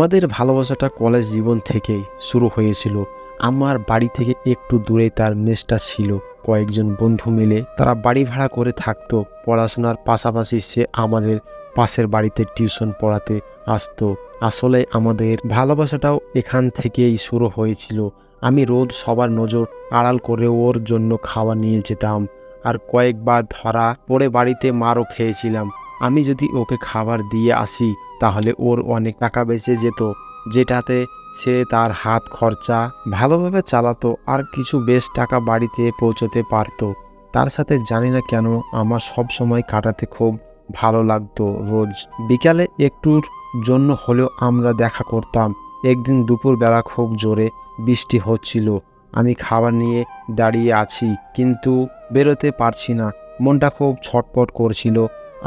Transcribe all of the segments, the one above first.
আমাদের ভালোবাসাটা কলেজ জীবন থেকেই শুরু হয়েছিল। আমার বাড়ি থেকে একটু দূরে তার মেসটা ছিল। কয়েকজন বন্ধু মিলে তারা বাড়ি ভাড়া করে থাকতো। পড়াশোনার পাশাপাশি সে আমাদের পাশের বাড়িতে টিউশন পড়াতে আসতো। আসলে আমাদের ভালোবাসাটাও এখান থেকেই শুরু হয়েছিল। আমি রোজ সবার নজর আড়াল করে ওর জন্য খাওয়া নিয়ে যেতাম। আর কয়েকবার ধরা পড়ে বাড়িতে মারও খেয়েছিলাম। আমি যদি ওকে খাবার দিয়ে আসি, তাহলে ওর অনেক টাকা বেঁচে যেত, যেটাতে সে তার হাত খরচা ভালোভাবে চালাতো আর কিছু বেশ টাকা বাড়িতে পৌঁছতে পারতো। তার সাথে জানি না কেন আমার সব সময় কাটাতে খুব ভালো লাগতো রোজ। বিকালে একটুর জন্য হলেও আমরা দেখা করতাম। একদিন দুপুরবেলা খুব জোরে বৃষ্টি হচ্ছিল। আমি খাবার নিয়ে দাঁড়িয়ে আছি, কিন্তু বেরোতে পারছি না। মনটা খুব ছটপট করছিল।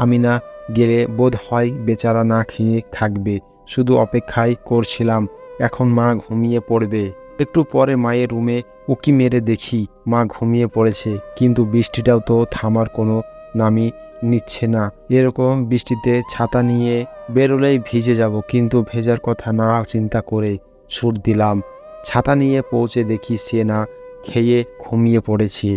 আমি না গেলে বোধ হয় বেচারা না খেয়ে থাকবে, শুধু অপেক্ষায় করছিলাম, এখন মা ঘুমিয়ে পড়বে। একটু পরে মায়ের রুমে উকি মেরে দেখি মা ঘুমিয়ে পড়েছে, কিন্তু বৃষ্টিটাও তো থামার কোনো নামই নিচ্ছে না। এরকম বৃষ্টিতে ছাতা নিয়ে বেরোলেই ভিজে যাব, কিন্তু ভেজার কথা না চিন্তা করে সুর দিলাম। ছাতা নিয়ে পৌঁছে দেখি সে না খেয়ে ঘুমিয়ে পড়েছে,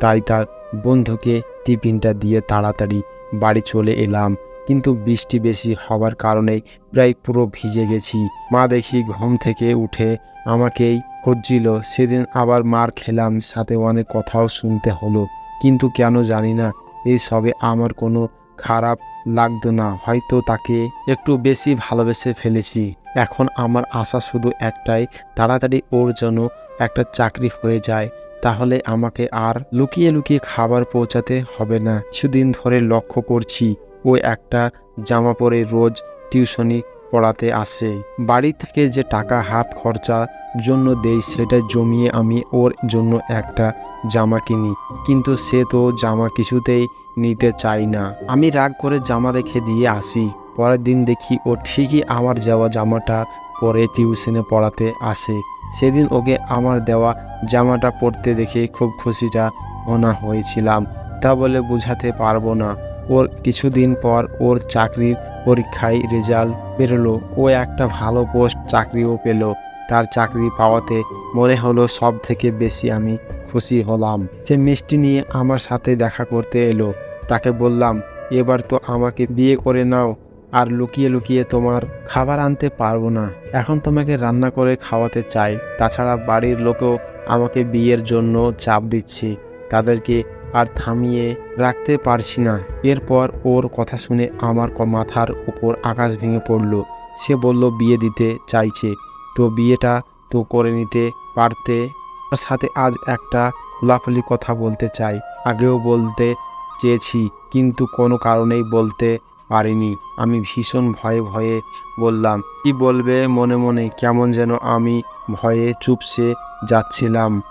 তাই তার বন্ধুকে টিফিনটা দিয়ে তাড়াতাড়ি বাড়ি চলে এলাম। কিন্তু বৃষ্টি বেশি হওয়ার কারণে প্রায় পুরো ভিজে গেছি। মা দেখি ঘুম থেকে উঠে আমাকেই খুঁজছিল। সেদিন আবার মার খেলাম, সাথে অনেক কথাও শুনতে হলো। কিন্তু কেন জানি না, এই সবে আমার কোনো খারাপ লাগতো না। হয়তো তাকে একটু বেশি ভালোবেসে ফেলেছি। এখন আমার আশা শুধু একটাই, তাড়াতাড়ি ওর জন্য একটা চাকরি হয়ে যায়। তাহলে আমাকে আর লুকিয়ে লুকিয়ে খাবার পৌঁছাতে হবে না। কিছুদিন ধরে লক্ষ্য করছি, ও একটা জামা পরে রোজ টিউশনি পড়াতে আসে। বাড়ি থেকে যে টাকা হাত খরচা জন্য দেই সেটা জমিয়ে আমি ওর জন্য একটা জামা কিনি। কিন্তু সে তো জামা কিছুতেই নিতে চাই না। আমি রাগ করে জামা রেখে দিয়ে আসি। পরের দিন দেখি ও ঠিকই আমার যাওয়া জামাটা পরে টিউশনে পড়াতে আসে। সেদিন ওকে আমার দেওয়া জামাটা পরতে দেখে খুব খুশিটা মনা হয়েছিলাম। তা বলে বোঝাতে পারব না। ওর কিছুদিন পর ওর চাকরির পরীক্ষায় রেজাল্ট বেরোলো। ও একটা ভালো পোস্ট চাকরিও পেল। তার চাকরি পাওয়াতে মনে হলো সব থেকে বেশি আমি খুশি হলাম। সে মিষ্টি নিয়ে আমার সাথে দেখা করতে এলো। তাকে বললাম, এবার তো আমাকে বিয়ে করে নাও। আর লুকিয়ে লুকিয়ে তোমার খাবার আনতে পারব না। এখন তোমাকে রান্না করে খাওয়াতে চাই। তাছাড়া বাড়ির লোকও আমাকে বিয়ের জন্য চাপ দিচ্ছে। তাদেরকে আর থামিয়ে রাখতে পারছি না। এরপর ওর কথা শুনে আমার মাথার উপর আকাশ ভেঙে পড়ল। সে বলল, বিয়ে দিতে চাইছে। তো বিয়েটা তো করে নিতে পারতে। ওর সাথে আজ একটা খোলাখুলি কথা বলতে চাই। আগেও বলতে চেয়েছি, কিন্তু কোনো কারণেই বলতে পারিনি। আমি ভীষণ ভয়ে ভয়ে বললাম, কি বলবে মনে মনে কেমন যেন আমি ভয়ে চুপসে যাচ্ছিলাম।